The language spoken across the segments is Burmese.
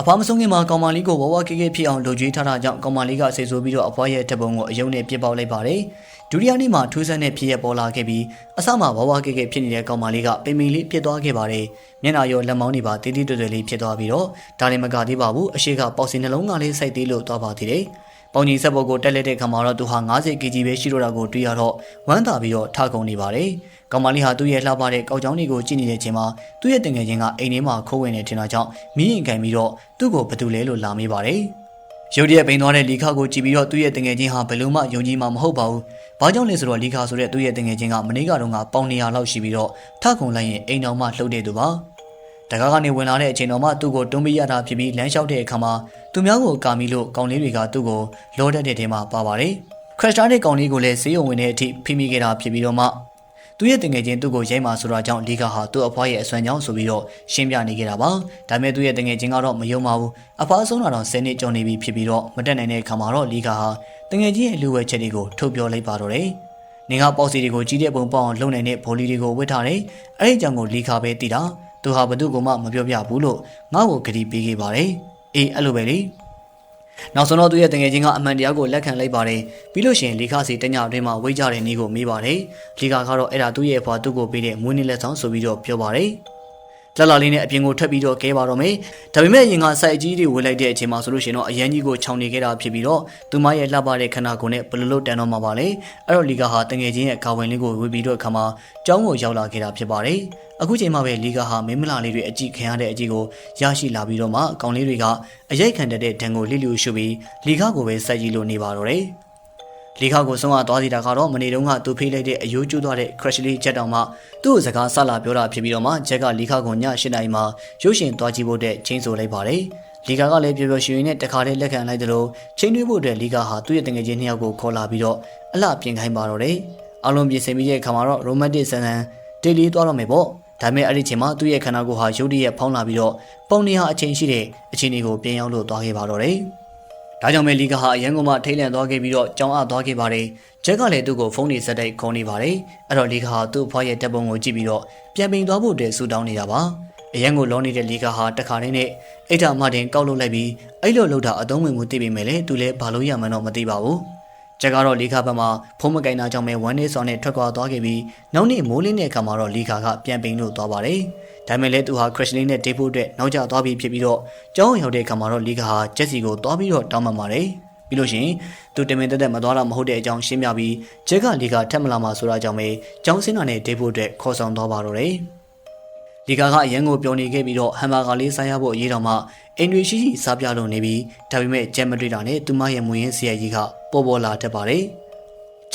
အဖွားမဆုံးခင်မှာကောင်မလေးကိုဝဝကေကေဖြစ်အောင်လုပ်ကြွေးထားတာကြောင့်ကောင်မလေးကစိတ်ဆိုးပြီးတော့အဖွားရဲ့တပ်ပုံကိုအယုံနဲ့ပြစ်ပေါက်လိုက်ပါတယ်ဒုတိယနေ့မှာထူးဆန်းတဲ့ဖြစ်ရပေါ်လာခဲ့ပြီးအစမှာဝဝကေကေဖြစ်နေတဲ့ကောင်မလေးကပိန်ပိန်လေးပြစ်သွားခဲ့ပါတယ်မျက်နှာရောလက်မောင်းတွေပါတီးတီးတွယ်တွယ်လေးဖြစ်သွားပြီးတော့ဒါလည်းမကသေးပါဘူးအရှိကပေါက်စီနှလုံးကလေးစိုက်သေးလို့သွားပါသေးတယ် ပေါင်ကြီးဆက်ပေါ်ကိုတက်လက်တဲ့ခါမှာတော့သူဟာ 90kg ပဲရှိတော့တာကိုတွေ့ရတော့ဝမ်းသာပြီးတော့ထကုန်နေပါတယ်။ကောင်မလေးဟာသူ့ရဲ့လှပတဲ့ကောက်ချောင်းတွေကိုကြည့်နေတဲ့ချိန်မှာသူ့ရဲ့တင်ငယ်ချင်းကအိမ်ထဲမှာခိုးဝင်နေထင်တာကြောင့်မိရင်ခံပြီးတော့သူ့ကိုဘယ်သူလဲလို့လာမေးပါတယ်။ရုတ်တရက်ပိန်သွားတဲ့လီခါကိုကြည့်ပြီးတော့သူ့ရဲ့တင်ငယ်ချင်းဟာဘယ်လို့မှယုံကြည်မှာမဟုတ်ပါဘူး။ဘာကြောင့်လဲဆိုတော့လီခါဆိုတဲ့သူ့ရဲ့တင်ငယ်ချင်းကမနေ့ကတော့ကပေါင်200လောက်ရှိပြီးတော့ထကုန်လိုက်ရင်အိမ်တော်မှလှုပ်တဲ့သူပါ။ တကားကနေဝင်လာတဲ့အချိန်တော်မှသူ့ကိုတွန်းပေးရတာဖြစ်ပြီးလမ်းလျှောက်တဲ့အခါမှာသူများကိုကာမီလို့ကောင်လေးတွေကသူ့ကိုလောတတ်တဲ့ထဲမှာပါပါတယ်။ခရစ်စတာတဲ့ကောင်လေးကိုလည်းဈေးရုံဝင်တဲ့အထိဖိမိခဲ့တာဖြစ်ပြီးတော့မှသူရဲ့တငယ်ချင်းသူ့ကိုရိုက်မှာဆိုတာကြောင့်လီကာဟာသူ့အဖွားရဲ့အစွမ်းကြောင့်ဆိုပြီးတော့ရှင်းပြနေခဲ့တာပါ။ဒါပေမဲ့သူရဲ့တငယ်ချင်းကတော့မယုံပါဘူး။အဖွားဆုံးတာတော့10နှစ်ကျော်နေပြီဖြစ်ပြီးတော့မတက်နိုင်တဲ့အခါမှာတော့လီကာဟာတငယ်ချင်းရဲ့လူဝဲချက်တွေကိုထုတ်ပြောလိုက်ပါတော့တယ်။နေကပေါ့စီတွေကိုကြီးတဲ့ပုံပေါအောင်လုံနိုင်တဲ့ဗိုလ်လီတွေကိုဝစ်ထားတယ်။အဲ့ဒီကြောင့်ကိုလီကာပဲတည်တာ။ သူဟာဘသူ့ကိုမှမပြောပြဘူးလို့ငါ့ကိုကြတိပေးခဲ့ပါတယ်။အေးအဲ့လိုပဲလေ။နောက်ဆုံးတော့သူရဲ့တငယ်ချင်းကအမှန်တရားကိုလက်ခံလိုက်ပါတယ်ပြီးလို့ရှိရင်လီခါစီတညအတွင်းမှာဝိတ်ကြတဲ့နေ့ကိုမေးပါတယ်လီခါကတော့အဲ့ဒါသူ့ရဲ့ဘွားသူ့ကိုပေးတဲ့မွေးနေ့လက်ဆောင်ဆိုပြီးတော့ပြောပါတယ် လက်လာလေးနဲ့အပြင်ကိုထွက်ပြီးတော့ကဲပါတော့မယ်ဒါပေမဲ့ရင်ကစိုက်အကြီးတွေဝင်လိုက်တဲ့အချိန်မှာဆိုလို့ရှိရင်တော့အရန်ကြီးကိုခြောင်နေခဲ့တာဖြစ်ပြီးတော့သူမရဲ့လှပတဲ့ခန္ဓာကိုယ်နဲ့ဘယ်လိုလုပ်တန်တော့မှာပါလဲအဲ့တော့လီကာဟာတငယ်ချင်းရဲ့ကာဝင်လေးကိုဝေပြီးတော့ခါမှာကျောင်းကိုရောက်လာခဲ့တာဖြစ်ပါတယ်အခုချိန်မှာပဲလီကာဟာမင်းမလာလေးတွေအကြည့်ခံရတဲ့အကြည့်ကိုရရှိလာပြီးတော့မှအကောင်လေးတွေကအရိုက်ခံတတ်တဲ့ဒဏ်ကိုလိလျူရှုပြီးလီကာကိုပဲစိုက်ကြည့်လို့နေပါတော့တယ် လီခါကိုဆုံးမသွားစီတာကတော့မနေ့တုန်းကသူဖေးလိုက်တဲ့အယိုးကျူးသွားတဲ့ crash လေးချက်တောင်မှသူ့ကိုစကားဆလာပြောတာဖြစ်ပြီးတော့မှဂျက်ကလီခါကိုည၈နာရီမှာရုပ်ရှင်သွားကြည့်ဖို့တဲ့ချင်းဆိုလိုက်ပါတယ်လီကာကလည်းပျော်ပျော်ရွှင်ရွှင်နဲ့တခါတည်းလက်ခံလိုက်တယ်လို့ချင်းတွဲဖို့အတွက်လီကာဟာသူ့ရဲ့တငယ်ချင်းနှစ်ယောက်ကိုခေါ်လာပြီးတော့အလှပြင်ခိုင်းပါတော့တယ်အလုံးပြင်ဆင်ပြီးတဲ့အခါမှာတော့ romantic ဆန်ဆန်တေးလေးသွားတော့မယ်ပေါ့ဒါပေမဲ့အဲ့ဒီချိန်မှာသူ့ရဲ့ခန္ဓာကိုယ်ဟာရုတ်တရက်ဖောင်းလာပြီးတော့ပုံနေဟာအချိန်ရှိတဲ့အခြေအနေကိုပြင်ရောက်လို့သွားခဲ့ပါတော့တယ် ဒါကြောင့်ပဲလီကာဟာအရန်ကုန်မှထိတ်လန့်သွားခဲ့ပြီးတော့ကြောင်းအပ်သွားခဲ့ပါတယ်။ဂျက်ကလည်းသူ့ကိုဖုန်းနေဆက်တိုက်ခေါ်နေပါတယ်။အဲ့တော့လီကာဟာသူ့ဖွားရဲ့တပ်ပုံကိုကြည့်ပြီးတော့ပြန်ပင်သွားဖို့တည်းဆူတောင်းနေတာပါ။အရန်ကိုလောနေတဲ့လီကာဟာတခါတည်းနဲ့အိတ်တာမတင်ကောက်လုပ်လိုက်ပြီးအဲ့လိုလုပ်တာအသုံးဝင်မှုသိပေမဲ့လည်းသူလည်းဘာလို့ရမှန်းတော့မသိပါဘူး။ဂျက်ကတော့လီကာဘက်မှာဖုံးမကင်တာကြောင့်ပဲဝမ်းနေစော်နဲ့ထွက်ခွာသွားခဲ့ပြီးနောက်နေ့မိုးလင်းတဲ့အခါမှာတော့လီကာကပြန်ပင်လို့သွားပါတယ်။ ဒါပေမဲ့လည်းသူဟာ crash lane နဲ့တေးဖို့အတွက်နောက်ကျသွားပြီးဖြစ်ပြီးတော့ကျောင်းရောက်တဲ့အခါမှာတော့လီကာဟာဂျက်စီကိုသွားပြီးတော့တောင်းပန်ပါတယ်။ပြီးလို့ရှိရင်သူတင်မင်တက်တက်မသွားတာမဟုတ်တဲ့အကြောင်းရှင်းပြပြီးဂျက်ကလီကာထက်မလာမှာဆိုတာကြောင့်ပဲကျောင်းစင်းတာနဲ့တေးဖို့အတွက်ခေါ်ဆောင်သွားပါတော့တယ်။လီကာကအရန်ကိုပြောနေခဲ့ပြီးတော့ဟမ်ဘာဂါလေးစားရဖို့အရေးတော်မှအင်တွေရှိရှိစားပြလို့နေပြီးဒါပေမဲ့ဂျက်မတွေ့တာနဲ့သူမရဲ့မူရင်းဆရာကြီးကပေါ်ပေါ်လာတတ်ပါတယ်။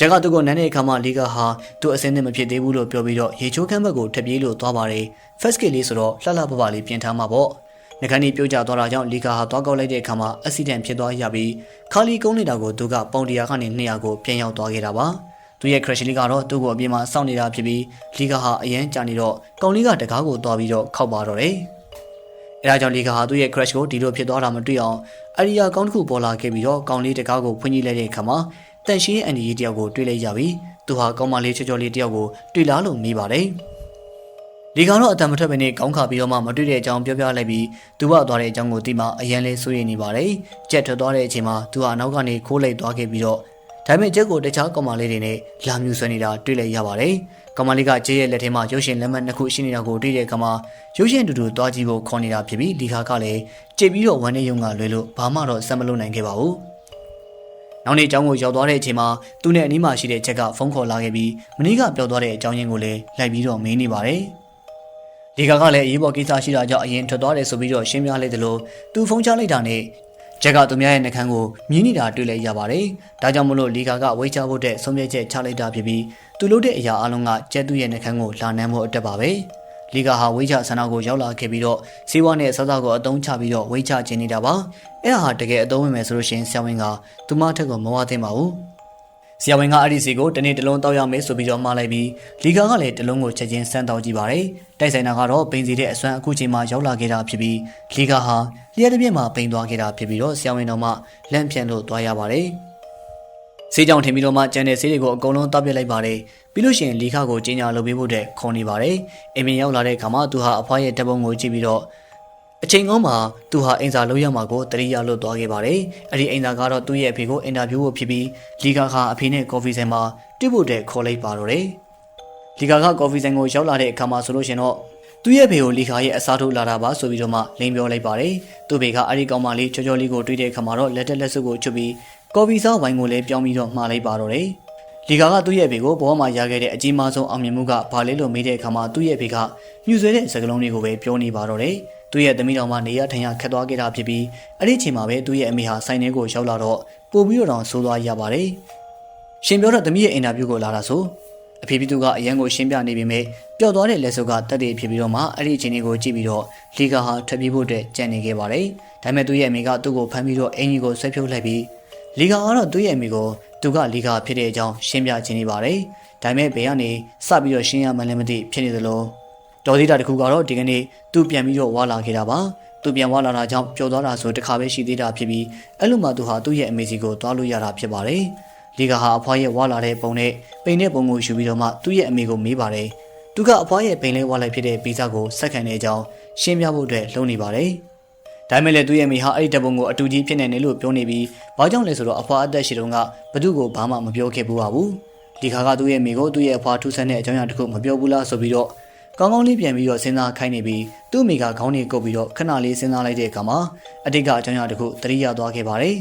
ဂျက်ကသူ့ကိုနန်းတဲ့အခါမှာလီကာဟာသူ့အစင်းနဲ့မဖြစ်သေးဘူးလို့ပြောပြီးတော့ရေချိုးခမ်းဘက်ကိုထပ်ပြေးလို့သွားပါတယ်။ first kit လေးဆိုတော့လှလှပပလေးပြင်ထားမှာပေါ့။နှကန်းကြီးပြုတ်ကျသွားတာကြောင့်လီကာဟာသွားကောက်လိုက်တဲ့အခါမှာအက်ဆီဒန့်ဖြစ်သွားရပြီးခါလီကုန်းနေတာကိုသူကပေါင်တရာကနေ200ကိုပြန်ရောက်သွားခဲ့တာပါ။သူရဲ့ crash လေးကတော့သူ့ကိုအပြင်မှာစောင့်နေတာဖြစ်ပြီးလီကာဟာအရန်ကြာနေတော့ကောင်လေးကတကားကိုသွားပြီးတော့ခောက်ပါတော့တယ်။အဲဒါကြောင့်လီကာဟာသူ့ရဲ့ crash ကိုဒီလိုဖြစ်သွားတာမတွေ့အောင်အရီယာကောင်းတစ်ခုပေါ်လာခဲ့ပြီးတော့ကောင်လေးတကားကိုဖွင့်ကြည့်လိုက်တဲ့အခါမှာ တန်ရှင်းအန်ဒီကြီးတယောက်ကိုတွေ့လိုက်ရပြီးသူဟာကောင်းမလေးချောချောလေးတယောက်ကိုတွေ့လားလို့မေးပါတယ်။ဒီကတော့အတံမထွက်ပဲနဲ့ကောင်းခါပြီးတော့မှမတွေ့တဲ့အကြောင်းပြောပြလိုက်ပြီးသူကသွားတဲ့အကြောင်းကိုသိမှအရန်လေးစိုးရိမ်နေပါတယ်။ကြက်ထွက်သွားတဲ့အချိန်မှာသူဟာနောက်ကနေခိုးလိုက်သွားခဲ့ပြီးတော့ဒါပေမဲ့ကျက်ကိုတခြားကောင်မလေးတွေနဲ့လာမြူဆွဲနေတာတွေ့လိုက်ရပါတယ်။ကောင်မလေးကကျဲရဲ့လက်ထဲမှာရုပ်ရှင်လက်မှတ်နှစ်ခုရှိနေတာကိုတွေ့တဲ့အခါမှာရုပ်ရှင်တူတူသွားကြည့်ဖို့ခေါ်နေတာဖြစ်ပြီးဒီခါကလည်းကြိတ်ပြီးတော့ဝမ်းနေရုံကလွယ်လို့ဘာမှတော့စမ်းမလုပ်နိုင်ခဲ့ပါဘူး။ နောက်နေ့အကြောင်းကိုရောက်သွားတဲ့အချိန်မှာသူနဲ့အနီးမှာရှိတဲ့ချက်ကဖုန်းခေါ်လာခဲ့ပြီးမနေ့ကပြောသွားတဲ့အကြောင်းရင်းကိုလည်းလိုက်ပြီးတော့မေးနေပါတယ်။ဒီကကလည်းအရေးပေါ်ကိစ္စရှိတာကြောင့်အရင်ထွက်သွားတယ်ဆိုပြီးတော့ရှင်းပြလိုက်တယ်လို့သူဖုန်းချလိုက်တာနဲ့ဂျက်ကသူများရဲ့နှကန်းကိုမြင်းနေတာတွေ့လိုက်ရပါတယ်။ဒါကြောင့်မလို့လီကာကဝိတ်ချဖို့တဲ့ဆုံးဖြတ်ချက်ချလိုက်တာဖြစ်ပြီးသူလုပ်တဲ့အရာအလုံးကကျက်သူရဲ့နှကန်းကိုလာနှမ်းဖို့အတက်ပါပဲ။ လီကာဟာဝိတ်ချဆန္ဒကိုရောက်လာခဲ့ပြီးတော့စီးပွားနဲ့ဆောက်ဆောက်ကိုအတုံးချပြီးတော့ဝိတ်ချခြင်းနေတာပါ။အဲ့ဒါဟာတကယ်အတုံးဝင်မယ်ဆိုလို့ရှိရင်ဆရာဝန်ကသူမထက်ကိုမဝသင့်ပါဘူး။ဆရာဝန်ကအဲ့ဒီစီကိုတနေ့တစ်လုံးတောက်ရမယ်ဆိုပြီးတော့မှားလိုက်ပြီးလီကာကလည်းတစ်လုံးကိုချက်ချင်းစမ်းတောက်ကြည့်ပါတယ်။တိုက်ဆိုင်တာကတော့ပိန်စီတဲ့အစွမ်းအခုချိန်မှာရောက်လာခဲ့တာဖြစ်ပြီးလီကာဟာလျှက်တစ်ပြက်မှာပိန်သွားခဲ့တာဖြစ်ပြီးတော့ဆရာဝန်တော်မှလန့်ဖြန့်လို့သွားရပါတယ်။ ဆေးကြောင်ထင်ပြီးတော့မှကျန်တဲ့ဆေးတွေကိုအကုန်လုံးတောက်ပြစ်လိုက်ပါတယ်။ပြီးလို့ရှိရင်လီကာကိုကျင်းညာလုပ်ပေးဖို့တဲ့ခေါ်နေပါတယ်။အိမ်မင်ရောက်လာတဲ့အခါမှာသူဟာအဖွားရဲ့တပ်ပုံကိုကြည့်ပြီးတော့အချိန်ကောင်းမှာသူဟာအင်စာလုံးရမှာကိုတတိယလွတ်သွားခဲ့ပါတယ်။အဲ့ဒီအင်စာကတော့သူ့ရဲ့အဖေကိုအင်တာဗျူးဖို့ဖြစ်ပြီးလီဂါခါအဖေနဲ့ကော်ဖီဆိုင်မှာတွေ့ဖို့တဲ့ခေါ်လိုက်ပါတော့တယ်။လီဂါကကော်ဖီဆိုင်ကိုရောက်လာတဲ့အခါမှာဆိုလို့ရှင်တော့သူ့ရဲ့ဖေကိုလီဂါရဲ့အစားထိုးလာတာပါဆိုပြီးတော့မှလိန်ပြောလိုက်ပါတယ်။သူ့ဖေကအဲ့ဒီကောင်မလေးချောချောလေးကိုတွေ့တဲ့အခါမှာတော့လက်တက်လက်စွပ်ကိုချွတ်ပြီး ကော်ဖီစားဝိုင်းကိုလည်းပြောင်းပြီးတော့မှားလိုက်ပါတော့တယ်။လီဂါကသူ့ရဲ့ဖေကိုဘဝမှာရခဲ့တဲ့အကြီးမားဆုံးအောင်မြင်မှုကဘာလဲလို့မေးတဲ့အခါမှာသူ့ရဲ့ဖေကမြူဆွဲတဲ့စကားလုံးတွေကိုပဲပြောနေပါတော့တယ်။သူ့ရဲ့သမီးတော်မနေရထိုင်ရခတ်သွားခဲ့တာဖြစ်ပြီးအဲ့ဒီအချိန်မှာပဲသူ့ရဲ့အမေဟာဆိုင်ထဲကိုရောက်လာတော့ပို့ပြီးတော့ဆိုးသွားရပါတယ်။ရှင်ပြောတော့သမီးရဲ့အင်တာဗျူးကိုလာတာဆိုအဖေပြည်သူကအရန်ကိုရှင်းပြနေပေမဲ့ပျော့သွားတဲ့လက်စုပ်ကတက်တည်ဖြစ်ပြီးတော့မှအဲ့ဒီအချိန်လေးကိုကြည့်ပြီးတော့လီဂါဟာထွက်ပြေးဖို့အတွက်ကြံနေခဲ့ပါတယ်။ဒါပေမဲ့သူ့ရဲ့အမေကသူ့ကိုဖမ်းပြီးတော့အင်ကြီးကိုဆွဲဖြုတ်လိုက်ပြီး လီဂါကတော့သူ့ရဲ့အမိကိုသူကလီဂါဖြစ်တဲ့အကြောင်းရှင်းပြခြင်းနေပါတယ်။ဒါပေမဲ့ဘေကနေစပြီးတော့ရှင်းရမှလည်းမသိဖြစ်နေသလိုဒေါ်သီတာတခုကတော့ဒီကနေ့သူပြန်ပြီးတော့ဝါလာခဲ့တာပါ။သူပြန်ဝါလာတာကြောင့်ပျော်သွားတာဆိုတခါပဲရှိသေးတာဖြစ်ပြီးအဲ့လိုမှသူဟာသူ့ရဲ့အမေစီကိုသွားလို့ရတာဖြစ်ပါတယ်။လီဂါဟာအဖွားရဲ့ဝါလာတဲ့ပုံနဲ့ပိန်တဲ့ပုံကိုယူပြီးတော့မှသူ့ရဲ့အမေကိုမေးပါတယ်။သူကအဖွားရဲ့ပိန်လေးဝါလိုက်ဖြစ်တဲ့ဗီဇကိုစက္ကန်တဲ့အကြောင်းရှင်းပြဖို့အတွက်လုပ်နေပါတယ်။ ဒါပေမဲ့လည်းသူ့ရဲ့မိဟာအဲ့ဒီတပ်ပုံကိုအတူကြီးဖြစ်နေတယ်လို့ပြောနေပြီးဘာကြောင့်လဲဆိုတော့အဖွာအသက်ရှိတုန်းကဘသူကိုဘာမှမပြောခဲ့ဘူးပါဘူးဒီခါကသူ့ရဲ့မိကိုသူ့ရဲ့အဖွာထူးဆန်းတဲ့အကြောင်းအရာတစ်ခုမပြောဘူးလားဆိုပြီးတော့ကောင်းကောင်းလေးပြန်ပြီးတော့စဉ်းစားခိုင်းနေပြီးသူ့မိကခေါင်းလေးကုပ်ပြီးတော့ခဏလေးစဉ်းစားလိုက်တဲ့အခါမှာအတိတ်ကအကြောင်းအရာတစ်ခုသတိရသွားခဲ့ပါတယ်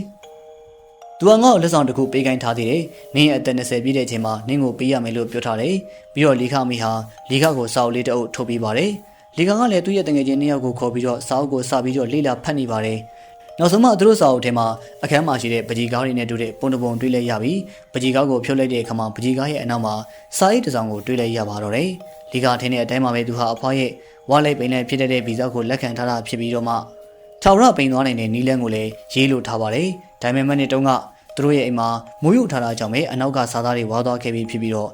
သူကငါ့ကိုလက်ဆောင်တစ်ခုပေးခိုင်းထားသေးတယ်။နင်းရဲ့အသက်20ပြည့်တဲ့အချိန်မှာနင်းကိုပေးရမယ်လို့ပြောထားတယ်။ပြီးတော့လီခမီဟာလီခကိုစာအုပ်လေးတစ်အုပ်ထုတ်ပေးပါတယ်။ လီခကလည်းသူ့ရဲ့တငယ်ချင်းနှစ်ယောက်ကိုခေါ်ပြီးတော့စာအုပ်ကိုစပြီးတော့လေ့လာဖတ်နေပါတယ်။နောက်ဆုံးမှသူတို့စာအုပ်ထဲမှာအခန်းမှာရှိတဲ့ပကြီးကားတွေနဲ့တူတဲ့ပုံတပုံတွေ့လိုက်ရပြီးပကြီးကားကိုဖြုတ်လိုက်တဲ့အခါမှာပကြီးကားရဲ့အနောက်မှာစာအိတ်တစ်စောင်ကိုတွေ့လိုက်ရပါတော့တယ်။လီခထင်းတဲ့အတိုင်းမှာပဲသူဟာအဖွားရဲ့ဝါလိုက်ပိန်လိုက်ဖြစ်တဲ့ဗီဇကိုလက်ခံထားတာဖြစ်ပြီးတော့မှထာဝရပိန်သွားနိုင်တဲ့နီလန်းကိုလည်းရေးလို့ထားပါတယ်။ဒါပေမဲ့မနေ့တုန်းကသူတို့ရဲ့အိမ်မှာမိုးရုပ်ထားတာကြောင့်ပဲအနောက်ကစားသားတွေဝါသွားခဲ့ပြီးဖြစ်ပြီးတော့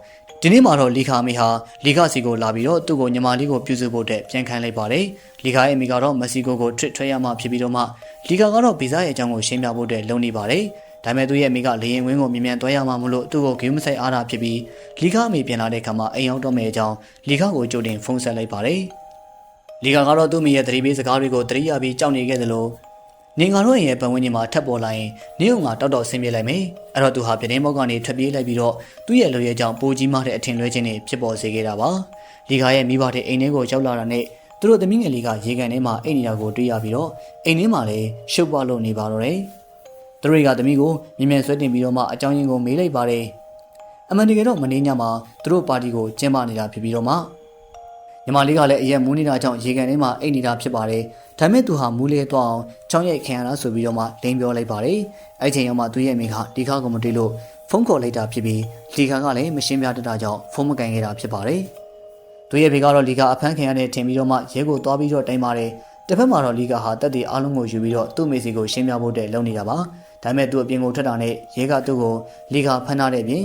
ဒီနေ့မှာတော့လီခာမေဟာလီခစီကိုလာပြီးတော့သူ့ကိုညီမလေးကိုပြုစုဖို့အတွက်ပြန်ခိုင်းလိုက်ပါတယ်။လီခာရဲ့မိကတော့မက္ဆီကိုကို trip ထွက်ရမှဖြစ်ပြီးတော့မှလီခာကတော့ဗီဇရဲ့အကြောင်းကိုရှင်းပြဖို့အတွက်လုပ်နေပါတယ်။ဒါပေမဲ့သူ့ရဲ့မိကလေရင်ဝင်းကိုမြင်မြန်သွားရမှမလို့သူ့ကိုဂိမ်းမဆိုင်အားတာဖြစ်ပြီးလီခာမေပြန်လာတဲ့အခါမှာအိမ်ရောက်တော့မယ့်အကြောင်းလီခာကိုကြိုတင်ဖုန်းဆက်လိုက်ပါတယ်။လီခာကတော့သူ့မိရဲ့သတိပေးစကားတွေကိုသတိရပြီးကြောက်နေခဲ့သလို နေငါတို့ရဲ့ပတ်ဝန်းကျင်မှာထပ်ပေါ်လာရင်နေုံငါတောက်တော့ဆင်းပြေးလိုက်မယ်အဲ့တော့သူဟာပြတင်းဘောက်ကနေထွက်ပြေးလိုက်ပြီးတော့သူ့ရဲ့လူရဲ့ကြောင့်ပိုကြီးမားတဲ့အထင်လွဲခြင်းတွေဖြစ်ပေါ်စေခဲ့တာပါလီဂါရဲ့မိဘတဲ့အိမ်ထဲကိုရောက်လာတာနဲ့သူတို့သမီးငယ်လေးကရေကန်ထဲမှာအိမ်နေတာကိုတွေ့ရပြီးတော့အိမ်ထဲမှာလည်းရှုပ်ပွားလို့နေပါတော့တယ်သူတို့ကသမီးကိုမြင်မြန်ဆွဲတင်ပြီးတော့မှအကြောင်းရင်းကိုမေးလိုက်ပါတယ်အမှန်တကယ်တော့မင်းညမှာသူတို့ပါတီကိုကျင်းပနေတာဖြစ်ပြီးတော့မှညီမလေးကလည်းအရက်မူးနေတာကြောင့်ရေကန်ထဲမှာအိတ်နေတာဖြစ်ပါတယ်။ ဒါမဲ့သူဟာမူးလေးတော့အောင်ချောင်းရိုက်ခံရတာဆိုပြီးတော့မှလိန်ပြောလိုက်ပါတယ်။အဲ့ချိန်ရောက်မှသူ့ရဲ့မိကဒီခါကမတွေ့လို့ဖုန်းခေါ်လိုက်တာဖြစ်ပြီးလီခါကလည်းမရှင်းပြတတ်တာကြောင့်ဖုန်းမကန်ခဲ့တာဖြစ်ပါတယ်။သူရဲ့ဖေကတော့လီခါအဖမ်းခံရတဲ့ထင်ပြီးတော့မှရဲကိုသွားပြီးတော့တိုင်ပါတယ်။တစ်ဖက်မှာတော့လီခါဟာတက်တီအားလုံးကိုယူပြီးတော့သူ့မေစီကိုရှင်းပြဖို့တဲ့လုပ်နေတာပါ။ဒါမဲ့သူ့အပြင်ကိုထွက်တာနဲ့ရဲကသူ့ကိုလီခါဖမ်းထားတဲ့အပြင်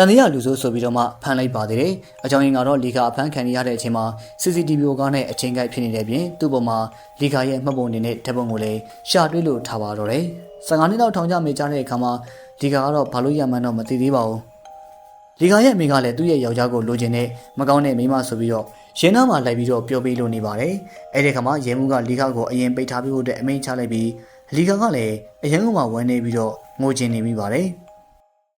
တန်တရားလူဆိုးဆိုပြီးတော့မှဖမ်းလိုက်ပါသေးတယ်။အကြောင်းရင်းကတော့လီဂါအဖမ်းခံရတဲ့အချိန်မှာ CCTV ကားနဲ့အချိန်ကိုက်ဖြစ်နေတဲ့ပြင်သူ့ပေါ်မှာလီဂါရဲ့မှတ်ပုံတင်တဲ့ဓာတ်ပုံကိုလည်းရှာတွေ့လို့ထားပါတော့တယ်။15နှစ်လောက်ထောင်ကြမေးကြတဲ့အခါမှာလီဂါကတော့ဘာလို့ရမှန်းတော့မသိသေးပါဘူး။လီဂါရဲ့အမိကလည်းသူ့ရဲ့ယောက်ျားကိုလိုချင်တဲ့မကောင်းတဲ့မိန်းမဆိုပြီးတော့ရင်းနှမှာလိုက်ပြီးတော့ပြောပေးလို့နေပါတယ်။အဲဒီခါမှာရဲမှုကလီဂါကိုအရင်ပိတ်ထားပြီးဖို့အတွက်အမိန့်ချလိုက်ပြီးလီဂါကလည်းအရင်ကမှဝမ်းနေပြီးတော့ငိုချင်နေမိပါတယ်။